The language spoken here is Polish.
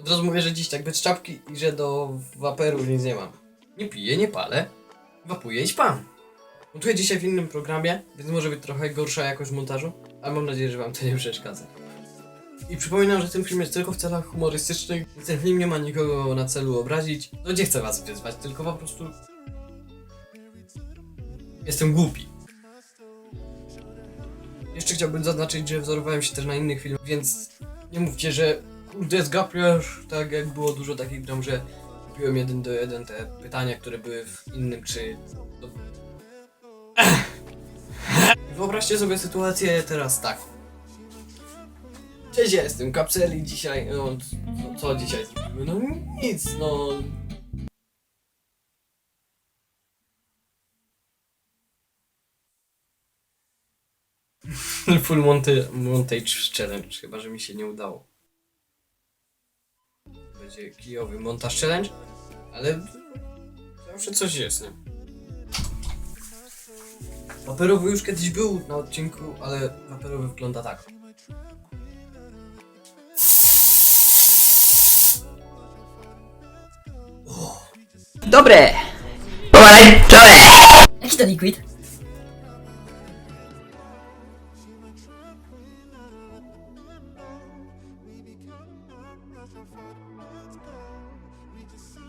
Od razu mówię, że dziś tak bez czapki i że do waperu nic nie mam. Nie piję, nie palę, wapuję i śpam. Montuję dzisiaj w innym programie, więc może być trochę gorsza jakość montażu, ale mam nadzieję, że wam to nie przeszkadza. I przypominam, że ten film jest tylko w celach humorystycznych, więc ten film nie ma nikogo na celu obrazić. No nie chcę was wyzwać, tylko po prostu... Jestem głupi. Jeszcze chciałbym zaznaczyć, że wzorowałem się też na innych filmach, więc nie mówcie, że kurde zgapiasz, tak jak było dużo takich dram, że kupiłem jeden do jeden te pytania, które były w innym, czy... Wyobraźcie sobie sytuację teraz tak. Cześć, ja jestem Kapseli dzisiaj, no co, co dzisiaj zrobimy? No nic, no... Full monty, Montage Challenge, chyba że mi się nie udało. Będzie kijowy montaż challenge, ale zawsze coś jest, nie? Paperowy już kiedyś był na odcinku, ale paperowy wygląda tak. Dobre! Pomarańczowe! Jaki to liquid? cause our foot. We just